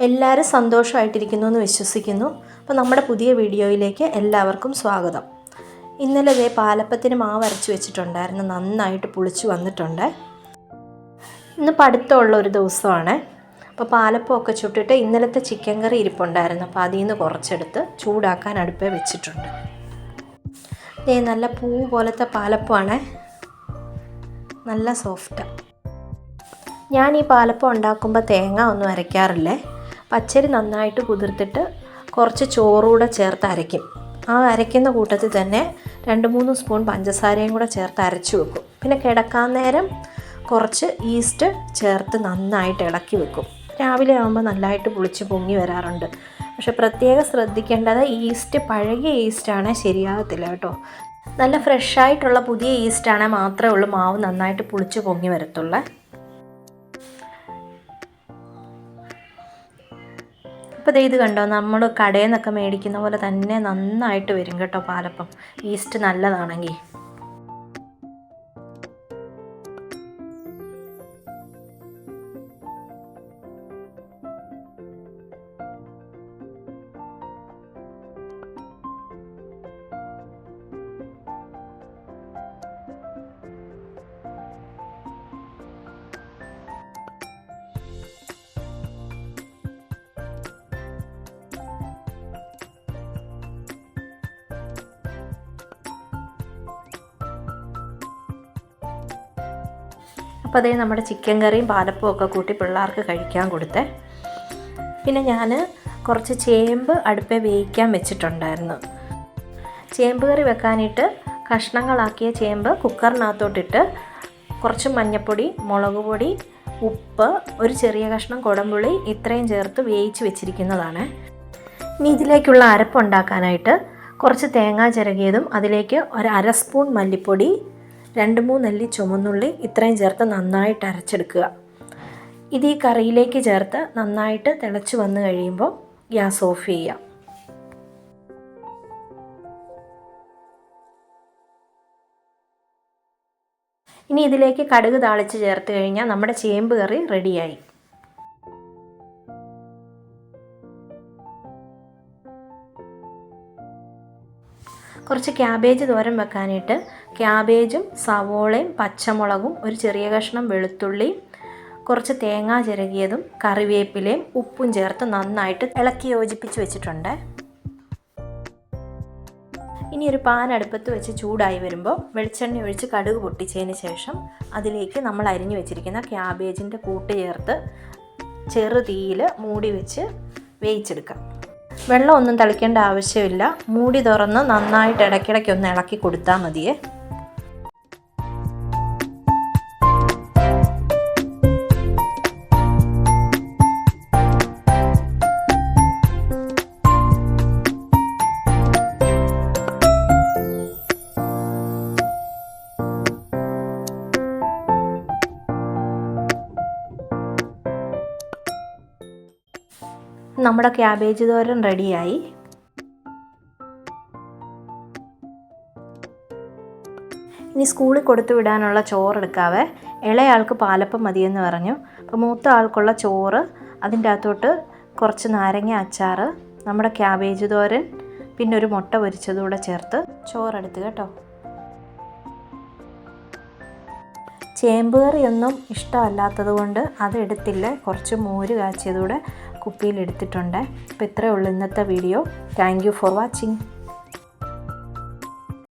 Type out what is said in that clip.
എല്ലാവരും സന്തോഷമായിട്ടിരിക്കുന്നു എന്ന് വിശ്വസിക്കുന്നു. അപ്പോൾ നമ്മുടെ പുതിയ വീഡിയോയിലേക്ക് എല്ലാവർക്കും സ്വാഗതം. ഇന്നലെ ദേ പാലപ്പത്തിന് മാവ് അരച്ച് വെച്ചിട്ടുണ്ടായിരുന്നു. നന്നായിട്ട് പുളിച്ച് വന്നിട്ടുണ്ട്. ഇന്ന് പഠിത്തമുള്ള ഒരു ദിവസമാണ്. അപ്പോൾ പാലപ്പമൊക്കെ ചുട്ടിട്ട് ഇന്നലത്തെ ചിക്കൻ കറി ഇരിപ്പുണ്ടായിരുന്നു. അപ്പോൾ അതിൽ നിന്ന് കുറച്ചെടുത്ത് ചൂടാക്കാൻ അടുപ്പേ വെച്ചിട്ടുണ്ട്. ദേ നല്ല പൂ പോലത്തെ പാലപ്പമാണ്. നല്ല സോഫ്റ്റാണ് ഞാൻ ഈ പാലപ്പം ഉണ്ടാക്കുമ്പോൾ തേങ്ങ ഒന്നും അരയ്ക്കാറില്ലേ? പച്ചരി നന്നായിട്ട് കുതിർത്തിട്ട് കുറച്ച് ചോറുകൂടെ ചേർത്ത് അരയ്ക്കും. ആ അരയ്ക്കുന്ന കൂട്ടത്തിൽ തന്നെ രണ്ട് മൂന്ന് സ്പൂൺ പഞ്ചസാരയും കൂടെ ചേർത്ത് അരച്ചു വെക്കും. പിന്നെ കിടക്കാൻ നേരം കുറച്ച് ഈസ്റ്റ് ചേർത്ത് നന്നായിട്ട് ഇളക്കി വെക്കും. രാവിലെ ആകുമ്പോൾ നല്ലതായിട്ട് പുളിച്ച് പൊങ്ങി വരാറുണ്ട്. പക്ഷെ പ്രത്യേകം ശ്രദ്ധിക്കേണ്ടത് ഈസ്റ്റ് പഴകിയ ഈസ്റ്റാണ് ശരിയാകത്തില്ല കേട്ടോ. നല്ല ഫ്രഷായിട്ടുള്ള പുതിയ ഈസ്റ്റാണ് മാത്രമേ ഉള്ളൂ. മാവ് നന്നായിട്ട് പുളിച്ച് പൊങ്ങി വരത്തുള്ളൂ. അപ്പോൾ ഇത് കണ്ടോ? നമ്മൾ കടയിൽ നിന്നൊക്കെ മേടിക്കുന്ന പോലെ തന്നെ നന്നായിട്ട് വരും കേട്ടോ പാലപ്പം. ഈസ്റ്റ് നല്ലതാണെങ്കിൽ അപ്പോൾ അതേ നമ്മുടെ ചിക്കൻ കറിയും പാലപ്പവും ഒക്കെ കൂട്ടി പിള്ളേർക്ക് കഴിക്കാൻ കൊടുത്തേ. പിന്നെ ഞാൻ കുറച്ച് ചേമ്പ് അടുപ്പേ വേവിക്കാൻ വെച്ചിട്ടുണ്ടായിരുന്നു. ചേമ്പ് കറി വെക്കാനായിട്ട് കഷ്ണങ്ങളാക്കിയ ചേമ്പ് കുക്കറിനകത്തോട്ടിട്ട് കുറച്ച് മഞ്ഞൾപ്പൊടി മുളക് പൊടി ഉപ്പ് ഒരു ചെറിയ കഷ്ണം കുടംപുളി ഇത്രയും ചേർത്ത് വേവിച്ച് വെച്ചിരിക്കുന്നതാണ്. ഇനി ഇതിലേക്കുള്ള അരപ്പുണ്ടാക്കാനായിട്ട് കുറച്ച് തേങ്ങ ചിരകിയതും അതിലേക്ക് ഒരു അര സ്പൂൺ മല്ലിപ്പൊടി രണ്ട് മൂന്നല്ലി ചുമന്നുള്ളി ഇത്രയും ചേർത്ത് നന്നായിട്ട് അരച്ചെടുക്കുക. ഇത് ഈ കറിയിലേക്ക് ചേർത്ത് നന്നായിട്ട് തിളച്ച് വന്നു കഴിയുമ്പോൾ ഗ്യാസ് ഓഫ് ചെയ്യാം ഇനി ഇതിലേക്ക് കടുക് താളിച്ച് ചേർത്ത് കഴിഞ്ഞാൽ നമ്മുടെ ചേമ്പ് കറി റെഡിയായി. കുറച്ച് ക്യാബേജ് തോരൻ വെക്കാനായിട്ട് ക്യാബേജും സവോളയും പച്ചമുളകും ഒരു ചെറിയ കഷ്ണം വെളുത്തുള്ളി കുറച്ച് തേങ്ങ ചിരകിയതും കറിവേപ്പിലയും ഉപ്പും ചേർത്ത് നന്നായിട്ട് ഇളക്കി യോജിപ്പിച്ച് വെച്ചിട്ടുണ്ട്. ഇനി ഒരു പാൻ അടുപ്പത്ത് വെച്ച് ചൂടായി വരുമ്പോൾ വെളിച്ചെണ്ണ ഒഴിച്ച് കടുക് പൊട്ടിച്ചതിന് ശേഷം അതിലേക്ക് നമ്മൾ അരിഞ്ഞു വെച്ചിരിക്കുന്ന ക്യാബേജിന്റെ കൂട്ട് ചേർത്ത് ചെറുതീയിൽ മൂടി വെച്ച് വേവിച്ചെടുക്കാം. വെള്ളം ഒന്നും തളിക്കേണ്ട ആവശ്യമില്ല. മൂടി തുറന്ന് നന്നായിട്ട് ഇടയ്ക്കിടയ്ക്ക് ഒന്ന് ഇളക്കി കൊടുത്താൽ മതിയേ. നമ്മുടെ ക്യാബേജ് തോരൻ റെഡിയായി. ഇനി സ്കൂളിൽ കൊടുത്തു വിടാനുള്ള ചോറ് എടുക്കാവേ. ഇളയാൾക്ക് പാലപ്പം മതിയെന്ന് പറഞ്ഞു. അപ്പോൾ മൂത്ത ആൾക്കുള്ള ചോറ് അതിന്റെ അകത്തോട്ട് കുറച്ച് നാരങ്ങ അച്ചാർ നമ്മുടെ ക്യാബേജ് തോരൻ പിന്നെ ഒരു മുട്ട പൊരിച്ചതുകൂടെ ചേർത്ത് ചോറെടുത്ത് കേട്ടോ. ചേമ്പ് കറിയൊന്നും ഇഷ്ടമല്ലാത്തത് കൊണ്ട് അതെടുത്തില്ല. കുറച്ച് മോര് കാച്ചിയതൂടെ കുപ്പിയിൽ എടുത്തിട്ടുണ്ട് അപ്പോൾ ഇത്രയേ ഉള്ളൂ ഇന്നത്തെ വീഡിയോ. Thank for watching